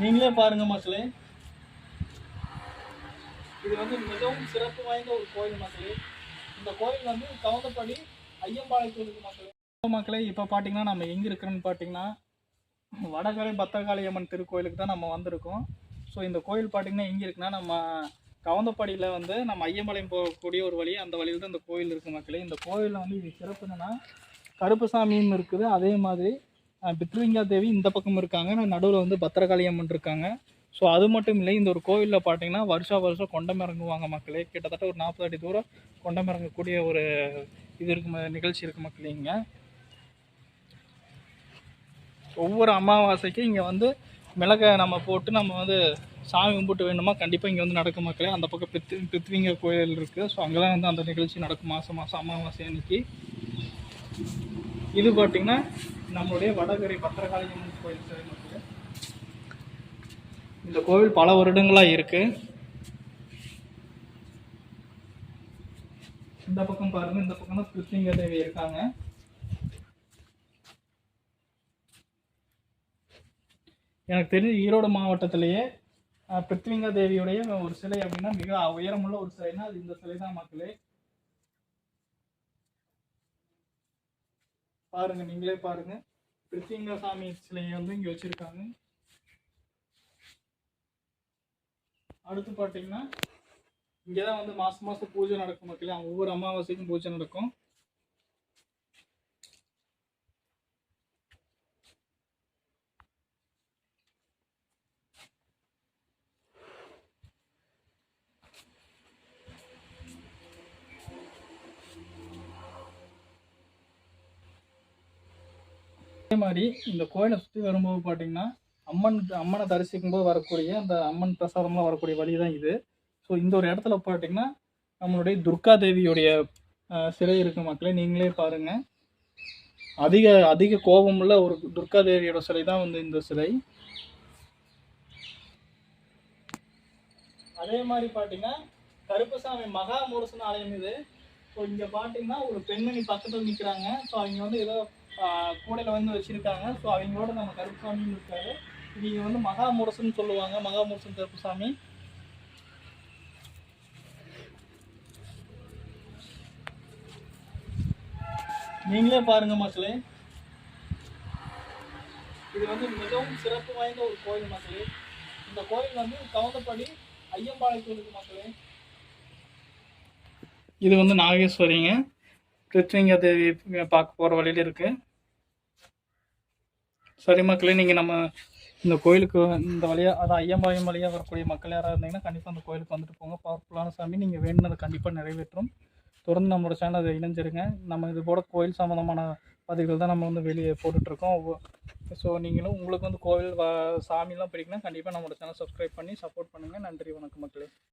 நீங்களே பாருங்க மக்களே. இது வந்து மிகவும் சிறப்பு வாய்ந்த ஒரு கோயில் மக்களே. இந்த கோயில் வந்து கவுந்தப்படி ஐயம்பாளையத்தூருக்கு மக்களே. மக்களே இப்போ பார்த்தீங்கன்னா நம்ம எங்கே இருக்கிறோன்னு பார்த்தீங்கன்னா வடகரை அம்மன் திருக்கோயிலுக்கு தான் நம்ம வந்திருக்கோம். ஸோ இந்த கோயில் பார்த்தீங்கன்னா எங்கே இருக்குன்னா நம்ம கவுந்தப்பாடியில் வந்து நம்ம ஐயம்பாளையம் போகக்கூடிய ஒரு வழி அந்த வழியில் தான் இந்த கோயில் இருக்குது மக்களே. இந்த கோயிலில் வந்து இது சிறப்பு என்னன்னா கருப்புசாமியும் இருக்குது. அதே மாதிரி பித்ருவிங்கா தேவி இந்த பக்கம் இருக்காங்க. நடுவில் வந்து பத்திரகாளியம்மன் இருக்காங்க. ஸோ அது மட்டும் இல்லை இந்த ஒரு கோவிலில் பார்த்தீங்கன்னா வருஷா வருஷம் கொண்டம் இறங்குவாங்க மக்களே. கிட்டத்தட்ட ஒரு நாற்பது அடி தூரம் கொண்டம் இறங்கக்கூடிய ஒரு இது இருக்கு ம- நிகழ்ச்சி இருக்குது மக்களே இங்கே. ஒவ்வொரு அமாவாசைக்கும் இங்கே வந்து மிளகை நம்ம போட்டு நம்ம வந்து சாமி கும்பிட்டு வேணுமா கண்டிப்பாக இங்கே வந்து நடக்கும் மக்களே. அந்த பக்கம் பித்து பித்விங்க கோயில் இருக்குது ஸோ அங்கெல்லாம் வந்து அந்த நிகழ்ச்சி நடக்கும் மாதம் மாதம் அமாவாசை அன்னைக்கு. இது பார்த்தீங்கன்னா நம்மளுடைய வடகரை பத்திரகாளியம்மன் கோயில் சார் இந்த கோவில் பல வருடங்களாக இருக்குது இந்த பக்கம் பாருங்க இந்த பக்கம் தான் பிருத்திங்க தேவி இருக்காங்க. எனக்கு தெரிஞ்சு ஈரோடு மாவட்டத்திலேயே பிருத்விங்கா தேவியுடைய ஒரு சிலை அப்படின்னா மிக உயரமுள்ள ஒரு சிலைனா அது இந்த சிலை தான் மக்களே. பாருங்க நீங்களே பாருங்க. பிருத்திவிங்கா சாமி சிலையை வந்து இங்க வச்சிருக்காங்க. அடுத்து பார்த்தீங்கன்னா இங்கே தான் வந்து மாசம் மாசம் பூஜை நடக்கும் மக்களே. ஒவ்வொரு அமாவாசைக்கும் பூஜை நடக்கும். அதே மாதிரி இந்த கோயிலை சுற்றி வரும்போது பார்த்தீங்கன்னா அம்மன் அம்மனை தரிசிக்கும் போது வரக்கூடிய அந்த அம்மன் பிரசாதமாக வரக்கூடிய வழி தான் இது. ஸோ இந்த ஒரு இடத்துல பார்த்தீங்கன்னா நம்மளுடைய துர்கா தேவியுடைய சிலை இருக்கு மக்களே நீங்களே பாருங்க. அதிக அதிக கோபமுள்ள ஒரு துர்கா தேவியோட சிலை தான் வந்து இந்த சிலை. அதே மாதிரி பார்த்தீங்கன்னா கருப்பசாமி மகா முரசன் ஆலயம் இது. ஸோ இங்கே பார்த்தீங்கன்னா ஒரு பெண்மணி பக்கத்தில் நிற்கிறாங்க ஸோ அவங்க வந்து ஏதோ கூடையில் வந்து வச்சுருக்காங்க. ஸோ அவங்களோட நம்ம கருப்புசாமியும் இருக்காரு. இவங்க வந்து மகாமுரசன் சொல்லுவாங்க. மகாமுரசன் கருப்புசாமி நீங்களே பாருங்க மக்களே. இது வந்து மிகவும் சிறப்பு வாய்ந்த ஒரு கோயில் மக்களே. இந்த கோயில் வந்து கவுந்தப்படி ஐயம்பாளையத்தூருக்கு மக்களே. இது வந்து நாகேஸ்வரிங்க. பிருத்விங்க தேவி பார்க்க போகிற வழியில இருக்குது சரி மக்களே நீங்கள் நம்ம இந்த கோயிலுக்கு இந்த வழியாக அதான் ஐயம்பாயம் வழியாக வரக்கூடிய மக்கள் யாராக இருந்தீங்கன்னா கண்டிப்பாக அந்த கோயிலுக்கு வந்துட்டு போங்க. பவர்ஃபுல்லான சாமி நீங்கள் வேணுனதை கண்டிப்பாக நிறைவேற்றும். தொடர்ந்து நம்மளோட சேனல் இணைஞ்சிருங்க. நம்ம இது போல் கோயில் சம்மந்தமான பதிவுகள் தான் நம்ம வந்து வெளியே போட்டுட்ருக்கோம். ஸோ நீங்களும் உங்களுக்கு வந்து கோவில் வ- சாமிலாம் பிடிக்குன்னா கண்டிப்பாக நம்மளோட சேனல் சப்ஸ்கிரைப் பண்ணி சப்போர்ட் பண்ணுங்கள் நன்றி வணக்கம் மக்களே.